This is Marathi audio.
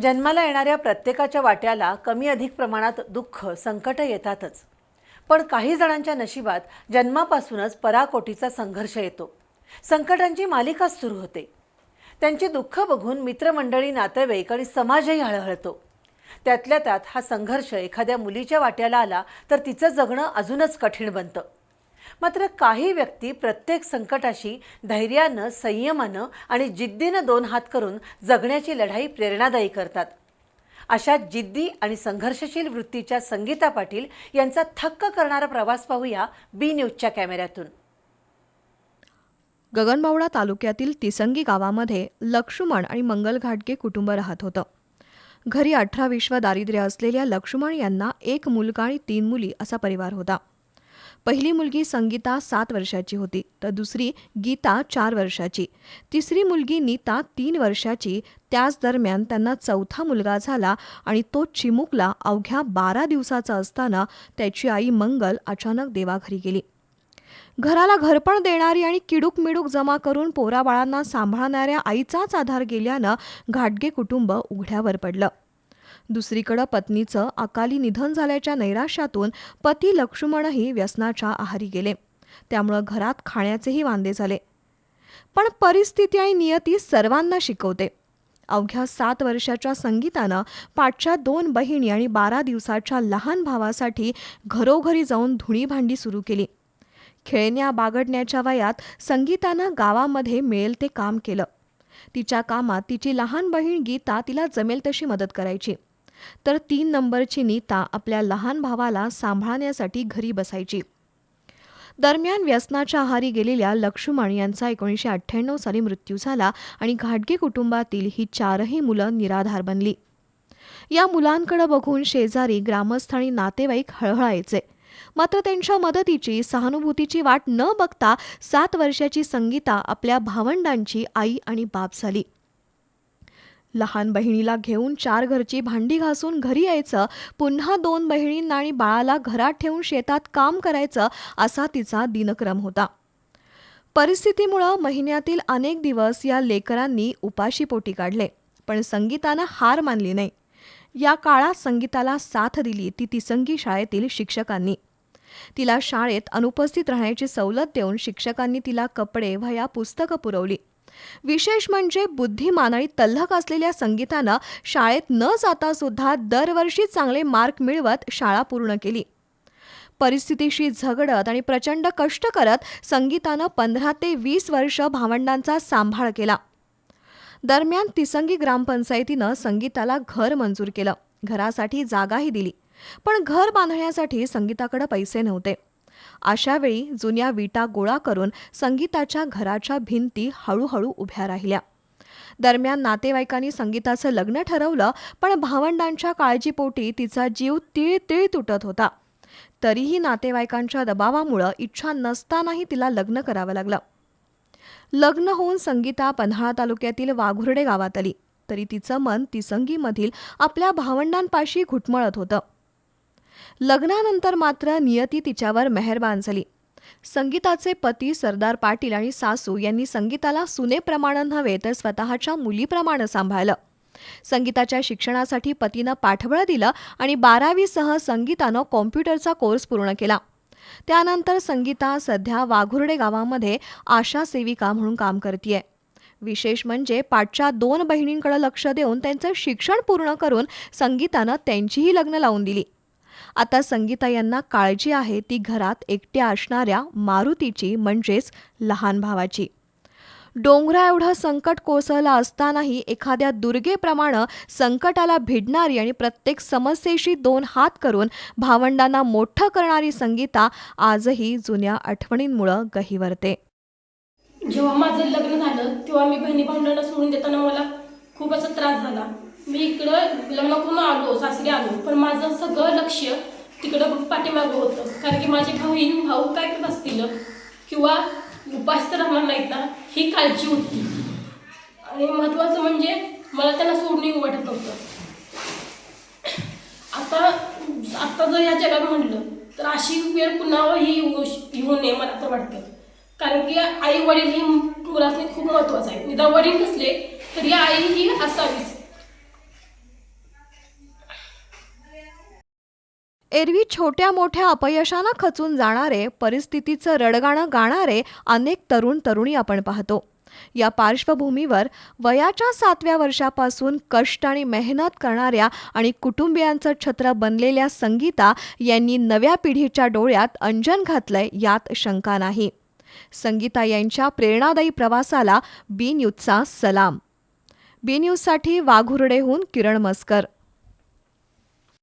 जन्माला येणाऱ्या प्रत्येकाच्या वाट्याला कमी अधिक प्रमाणात दुःख संकट येतातच. पण काही जणांच्या नशिबात जन्मापासूनच पराकोटीचा संघर्ष येतो. संकटांची मालिकाच सुरू होते. त्यांची दुःख बघून मित्रमंडळी नातेवाईक आणि समाजही हळहळतो. त्यातल्या त्यात हा संघर्ष एखाद्या मुलीच्या वाट्याला आला तर तिचं जगणं अजूनच कठीण बनतं. मात्र काही व्यक्ती प्रत्येक संकटाशी धैर्यानं संयमानं आणि जिद्दीनं दोन हात करून जगण्याची लढाई प्रेरणादायी करतात. अशा जिद्दी आणि संघर्षशील वृत्तीच्या संगीता पाटील यांचा थक्क करणारा प्रवास पाहूया बी न्यूजच्या कॅमेऱ्यातून. गगनबावडा तालुक्यातील तिसंगी गावामध्ये लक्ष्मण आणि मंगल घाटगे कुटुंब राहत होतं. घरी अठरा विश्व दारिद्र्य असलेल्या लक्ष्मण यांना एक मुलगा आणि तीन मुली असा परिवार होता. पहिली मुलगी संगीता सात वर्षाची होती तर दुसरी गीता चार वर्षाची. तिसरी मुलगी नीता तीन वर्षाची त्याच दरम्यान त्यांना चौथा मुलगा झाला आणि तो चिमुकला अवघ्या बारा दिवसाचा असताना त्याची आई मंगल अचानक देवाघरी गेली. घराला घरपण देणारी आणि किडूक मिडूक जमा करून पोराबाळांना सांभाळणाऱ्या आईचाच आधार गेल्यानं घाटगे कुटुंब उघड्यावर पडलं. दुसरीकडं पत्नीचं अकाली निधन झाल्याच्या नैराश्यातून पती लक्ष्मणही व्यसनाच्या आहारी गेले. त्यामुळं घरात खाण्याचेही वांदे झाले. पण परिस्थिती आणि नियती सर्वांना शिकवते. अवघ्या सात वर्षाच्या संगीतानं पाठच्या दोन बहिणी आणि बारा दिवसाच्या लहान भावासाठी घरोघरी जाऊन धुणी भांडी सुरू केली. खेळण्या बागडण्याच्या वयात संगीतानं गावामध्ये मिळेल ते काम केलं. तिच्या कामात तिची लहान बहीण गीता तिला जमेल तशी मदत करायची. तर तीन नंबरची नीता आपल्या लहान भावाला सांभाळण्यासाठी घरी बसायची. दरम्यान व्यसनाच्या आहारी गेलेल्या लक्ष्मण यांचा एकोणीसशे अठ्ठ्याण्णव साली मृत्यू झाला आणि घाटगे कुटुंबातील ही चारही मुलं निराधार बनली. या मुलांकडे बघून शेजारी ग्रामस्थ आणि नातेवाईक हळहळायचे. मात्र त्यांच्या मदतीची सहानुभूतीची वाट न बघता सात वर्षाची संगीता आपल्या भावंडांची आई आणि बाप झाली. लहान बहिणीला घेऊन चार घरची भांडी घासून घरी यायचं पुन्हा दोन बहिणींना आणि बाळाला घरात ठेवून शेतात काम करायचं असा तिचा दिनक्रम होता. परिस्थितीमुळं महिन्यातील अनेक दिवस या लेकरांनी उपाशीपोटी काढले पण संगीतानं हार मानली नाही. या काळात संगीताला साथ दिली ती तिसंगी शाळेतील शिक्षकांनी. तिला शाळेत अनुपस्थित राहण्याची सवलत देऊन शिक्षकांनी तिला कपडे वह्या पुस्तकं पुरवली. विशेष म्हणजे बुद्धिमान आणि तल्लख असलेल्या संगीतानं शाळेत न जाता सुद्धा दरवर्षी चांगले मार्क मिळवत शाळा पूर्ण केली. परिस्थितीशी झगडत आणि प्रचंड कष्ट करत संगीतानं पंधरा ते वीस वर्ष भावंडांचा सांभाळ केला. दरम्यान तिसंगी ग्रामपंचायतीनं संगीताला घर मंजूर केलं. घरासाठी जागाही दिली. पण घर बांधण्यासाठी संगीताकडे पैसे नव्हते. अशावेळी जुन्या विटा गोळा करून संगीताच्या घराच्या भिंती हळूहळू उभ्या राहिल्या. दरम्यान नातेवाईकांनी संगीताचं लग्न ठरवलं पण भावंडांच्या काळजीपोटी तिचा जीव तिळ तिळ तुटत होता. तरीही नातेवाईकांच्या दबावामुळं इच्छा नसतानाही तिला लग्न करावं लागलं. लग्न होऊन संगीता पन्हाळा तालुक्यातील वाघुर्डे गावात आली. तरी तिचं मन तिसंगीमधील आपल्या भावंडांपाशी घुटमळत होतं. लग्नानंतर मात्र नियती तिच्यावर मेहरबान झाली. संगीताचे पती सरदार पाटील आणि सासू यांनी संगीताला सुनेप्रमाणे नव्हे तर स्वतःच्या मुलीप्रमाणे सांभाळलं. संगीताच्या शिक्षणासाठी पतीनं पाठबळ दिलं आणि बारावीसह संगीतानं कॉम्प्युटरचा कोर्स पूर्ण केला. त्यानंतर संगीता सध्या वाघुर्डे गावामध्ये आशा सेविका म्हणून काम करतीये. विशेष म्हणजे पाठच्या दोन बहिणींकडे लक्ष देऊन त्यांचं शिक्षण पूर्ण करून संगीतानं त्यांचीही लग्न लावून दिली. आता संगीता यांना काळजी आहे ती घरात एकट्या असणाऱ्या मारुतीची म्हणजेच लहान भावाची. डोंगरा एवढं संकट कोसळलं असतानाही एखाद्या दुर्गेप्रमाणे संकटाला भिडणारी आणि प्रत्येक समस्येशी दोन हात करून भावंडांना मोठं करणारी संगीता आजही जुन्या आठवणींमुळं गहिवरते. जेव्हा माझं लग्न झालं तेव्हा मी बहिणी भावंडांना सोडून देताना मला खूप असा त्रास झाला. मी इकडं लग्न करून आलो सासरी आलो. पण माझं सगळं लक्ष तिकडं पाठीमागं होतं. कारण की माझे बहीण भाऊ काय करत असतील किंवा उपास तर राहणार नाहीत ना ही काळजी होती. आणि महत्त्वाचं म्हणजे मला त्यांना सोडणे वाटत नव्हतं. आता आत्ता जर या जगात म्हणलं तर अशी वेळ पुन्हा ही येऊ नये मला तर वाटतं. कारण की आई वडील ही मुलासने खूप महत्त्वाचं आहे. निदान वडील नसले तरी आई ही असावीच. एरवी छोट्या मोठ्या अपयशानं खचून जाणारे परिस्थितीचं रडगाणं गाणारे अनेक तरुण तरुणी आपण पाहतो. या पार्श्वभूमीवर वयाच्या सातव्या वर्षापासून कष्ट आणि मेहनत करणाऱ्या आणि कुटुंबियांचं छत्र बनलेल्या संगीता यांनी नव्या पिढीच्या डोळ्यात अंजन घातलंय यात शंका नाही. संगीता यांच्या प्रेरणादायी प्रवासाला बी न्यूजचा सलाम. बी न्यूजसाठी वाघुर्डेहून किरण मस्कर.